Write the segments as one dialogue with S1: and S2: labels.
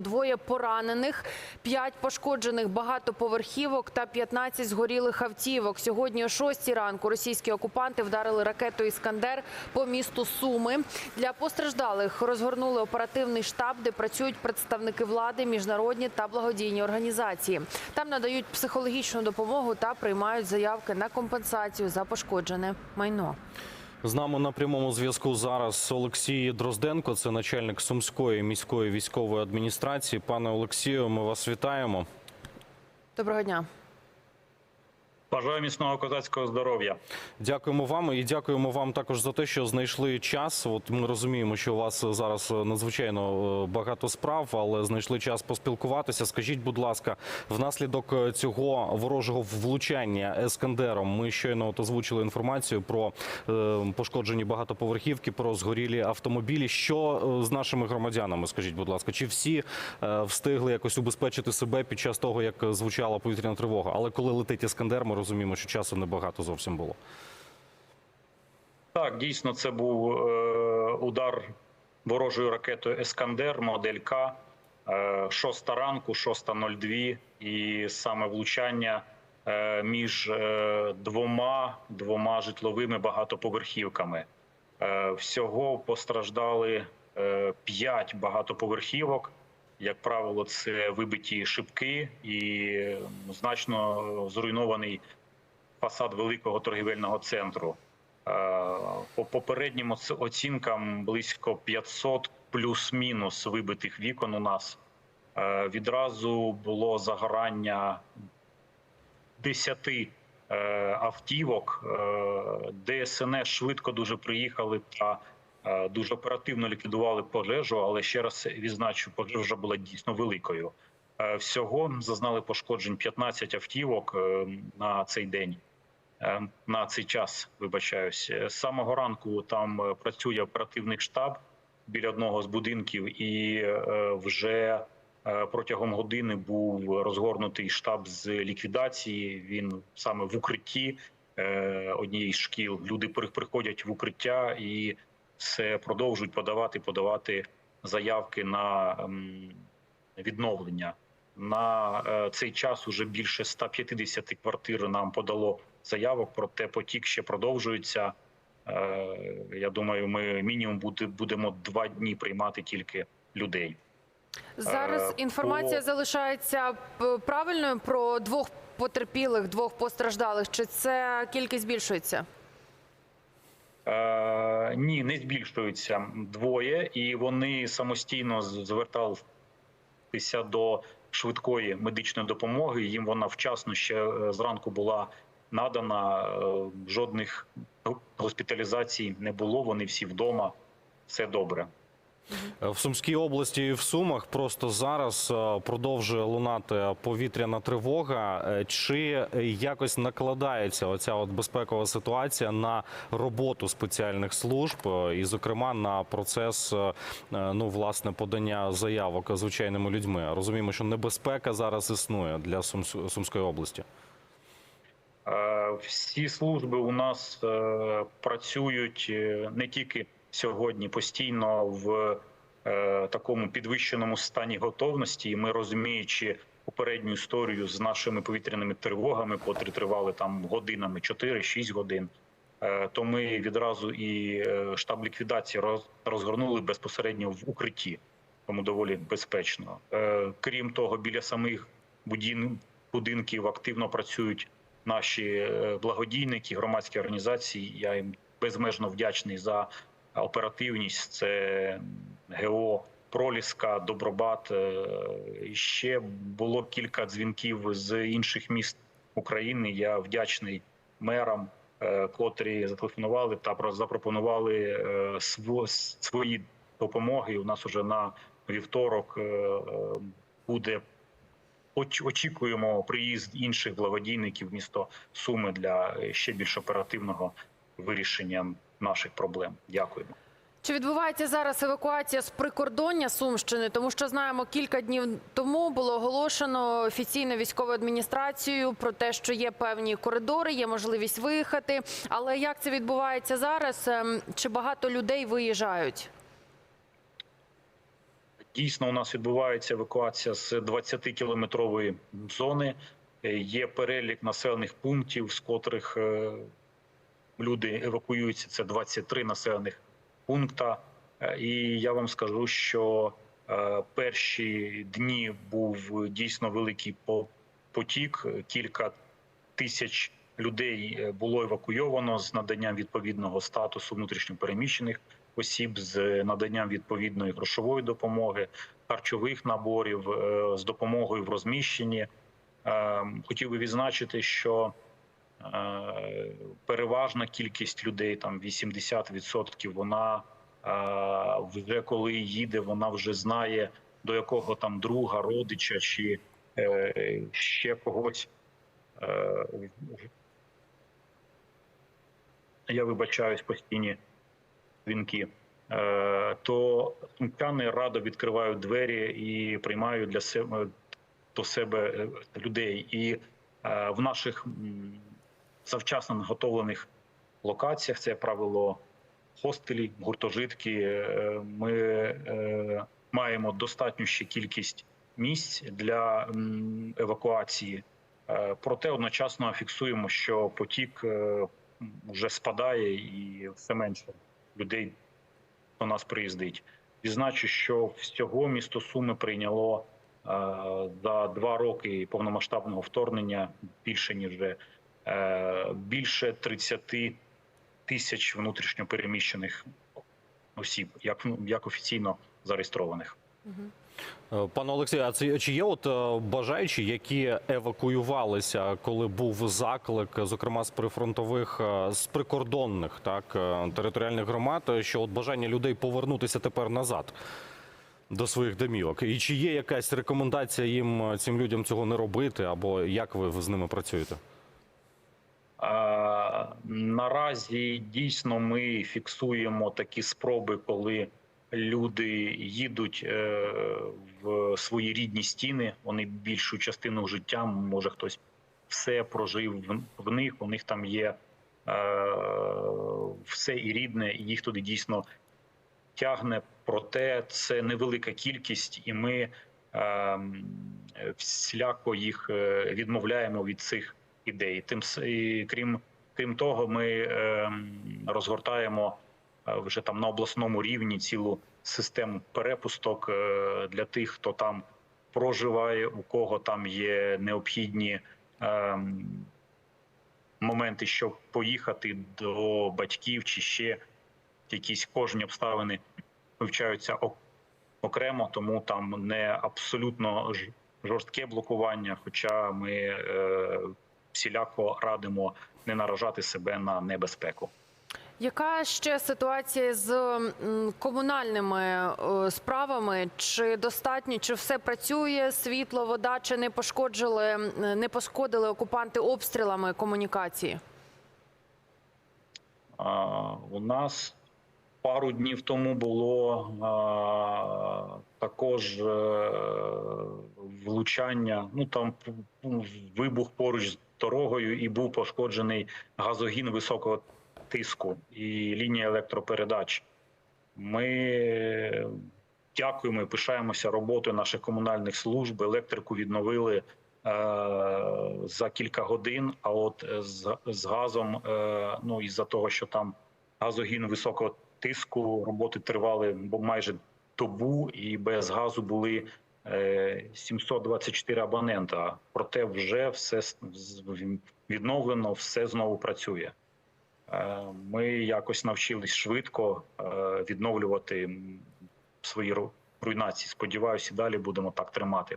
S1: Двоє поранених, п'ять пошкоджених багатоповерхівок та 15 згорілих автівок. Сьогодні о 6 ранку російські окупанти вдарили ракетою «Іскандер» по місту Суми. Для постраждалих розгорнули оперативний штаб, де працюють представники влади, міжнародні та благодійні організації. Там надають психологічну допомогу та приймають заявки на компенсацію за пошкоджене майно.
S2: З нами на прямому зв'язку зараз Олексій Дрозденко, це начальник Сумської міської військової адміністрації. Пане Олексію, ми вас вітаємо.
S1: Доброго дня.
S3: Бажаю міцного козацького здоров'я.
S2: Дякуємо вам і дякуємо вам також за те, що знайшли час. От ми розуміємо, що у вас зараз надзвичайно е, багато справ, але знайшли час поспілкуватися. Скажіть, будь ласка, внаслідок е, цього ворожого влучання ескандером, ми щойно от озвучили інформацію про е, пошкоджені багатоповерхівки, про згорілі автомобілі. Що е, з нашими громадянами? Скажіть, будь ласка, чи всі е, встигли якось убезпечити себе під час того, як звучала повітряна тривога? Але коли летить ескандер, ми розуміємо, що часу небагато зовсім було.
S3: Так, дійсно, це був е, удар ворожою ракетою Ескандер, модель К, е, шоста ранку, 6.02, і саме влучання е, між е, двома двома житловими багатоповерхівками. Е, всього постраждали е, п'ять багатоповерхівок. Як правило, це вибиті шибки і е, значно зруйнований фасад великого торгівельного центру. Е, По попереднім оцінкам близько 500 плюс-мінус вибитих вікон у нас. Е, Відразу було загорання 10 е, автівок. Е, ДСНС швидко дуже приїхали та е, дуже оперативно ліквідували пожежу, але ще раз відзначу, пожежа була дійсно великою. Е, Всього зазнали пошкоджень 15 автівок е, на цей день. Е, на цей час. Вибачаюсь, З самого ранку там е, працює оперативний штаб біля одного з будинків, і е, вже е, протягом години був розгорнутий штаб з ліквідації. Він саме в укритті е, однієї з шкіл. Люди при- приходять в укриття і все продовжують подавати, подавати заявки на ем, відновлення. На е, цей час уже більше 150 квартир нам подало заявок, проте потік ще продовжується. Е, Я думаю, ми мінімум будемо два дні приймати тільки людей.
S1: Зараз
S3: Е,
S1: інформація
S3: по-
S1: залишається правильною про двох потерпілих, двох постраждалих. Чи це кількість збільшується?
S3: Е, ні, не збільшуються двоє, і вони самостійно зверталися до швидкої медичної допомоги. Їм вона вчасно ще е, зранку була надана. е, Жодних госпіталізацій не було. Вони всі вдома. Все добре.
S2: В Сумській області і в Сумах просто зараз е, продовжує лунати повітряна тривога. Е, Чи якось накладається оця от безпекова ситуація на роботу спеціальних служб, е, і, зокрема, на процес е, ну власне подання заявок звичайними людьми? Розуміємо, що небезпека зараз існує для Сумс- Сумської області.
S3: Е, Всі служби у нас е, працюють е, не тільки сьогодні, постійно в е, такому підвищеному стані готовності. І ми розуміючи попередню історію з нашими повітряними тривогами, котрі тривали там годинами 4-6 годин. е, То ми відразу і е, штаб ліквідації роз- розгорнули безпосередньо в укритті, тому доволі безпечно. Е, Крім того, біля самих будін- будинків активно працюють наші е, благодійники, громадські організації. Я їм безмежно вдячний за оперативність. Це ГО Проліска, Добробат. Е, ще було кілька дзвінків з інших міст України. Я вдячний мерам, е, котрі зателефонували та про- запропонували е, свої допомоги. У нас уже на вівторок буде Оч- очікуємо приїзд інших благодійників в місто Суми для ще більш оперативного вирішення наших проблем. Дякуємо.
S1: Чи відбувається зараз евакуація з прикордоння Сумщини? Тому що знаємо, кілька днів тому було оголошено офіційно військовою адміністрацією про те, що є певні коридори, є можливість виїхати. Але як це відбувається зараз? Ем, Чи багато людей виїжджають?
S3: Дійсно, у нас відбувається евакуація з 20-кілометрової зони. Е, Є перелік населених пунктів, з котрих е, люди евакуюються. Це 23 населених пункта. Е, І я вам скажу, що е, перші дні був дійсно великий по- потік. Кілька тисяч людей е, було евакуйовано з наданням відповідного статусу внутрішньопереміщених осіб, з наданням відповідної грошової допомоги, харчових наборів, з допомогою в розміщенні. Е, Хотів би відзначити, що переважна кількість людей, там 80%, вона е, вже коли їде, вона вже знає до якого там друга, родича чи е, ще когось. Е, Я вибачаюсь постійні дзвінки. Е, То сумчани радо відкривають двері і приймають для себе до себе е, людей. І е, в наших завчасно наготовлених локаціях це правило хостелі, гуртожитки. е, Ми е, маємо достатню ще кількість місць для евакуації. Е, Проте одночасно фіксуємо, що потік вже спадає і все менше людей до нас приїздить. Відзначу, що всього місто Суми прийняло за два роки повномасштабного вторгнення більше ніж більше 30 тисяч внутрішньопереміщених осіб, як, як офіційно зареєстрованих.
S2: Е, Пане Олексію, а це чи є от е, бажаючі, які евакуювалися, коли був заклик, зокрема з прифронтових е, з прикордонних так е, територіальних громад, е, що от бажання людей повернутися тепер назад до своїх домівок? І чи є якась рекомендація їм е, цим людям цього не робити, або як ви з ними працюєте?
S3: Наразі дійсно ми фіксуємо такі спроби, коли люди їдуть е, в свої рідні стіни. Вони більшу частину життя, може хтось все прожив в- них. У них там є е, все і рідне, і їх туди дійсно тягне. Проте це невелика кількість, і ми е, всіляко їх е, відмовляємо від цих ідей. Тим і крім крім того, ми е, розгортаємо е, вже там на обласному рівні цілу систему перепусток е, для тих, хто там проживає, у кого там є необхідні е, моменти, щоб поїхати до батьків чи ще якісь кожні обставини вивчаються окремо, тому там не абсолютно жорстке блокування. Хоча ми е, всіляко радимо не наражати себе на небезпеку.
S1: Яка ще ситуація з комунальними е, справами? Чи достатньо, чи все працює? Світло, вода, чи не пошкоджили, не пошкодили окупанти обстрілами комунікації?
S3: А, У нас пару днів тому було а, також е, влучання. Ну там вибух поруч з дорогою, і був пошкоджений газогін високого тиску і лінія електропередач. Ми дякуємо і пишаємося роботою наших комунальних служб. Електрику відновили е, за кілька годин. А от е, з, з газом, е, ну із-за того, що там газогін високого тиску, роботи тривали майже добу, і без газу були 724 абонента. Проте вже все відновлено, все знову працює. Е, Ми якось навчились швидко е, відновлювати свої руйнації. Сподіваюся, далі будемо так тримати.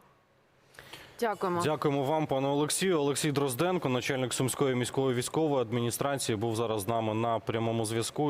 S1: Дякуємо.
S2: Дякуємо вам, пане Олексію. Олексій Дрозденко, начальник Сумської міської військової адміністрації, був зараз з нами на прямому зв'язку.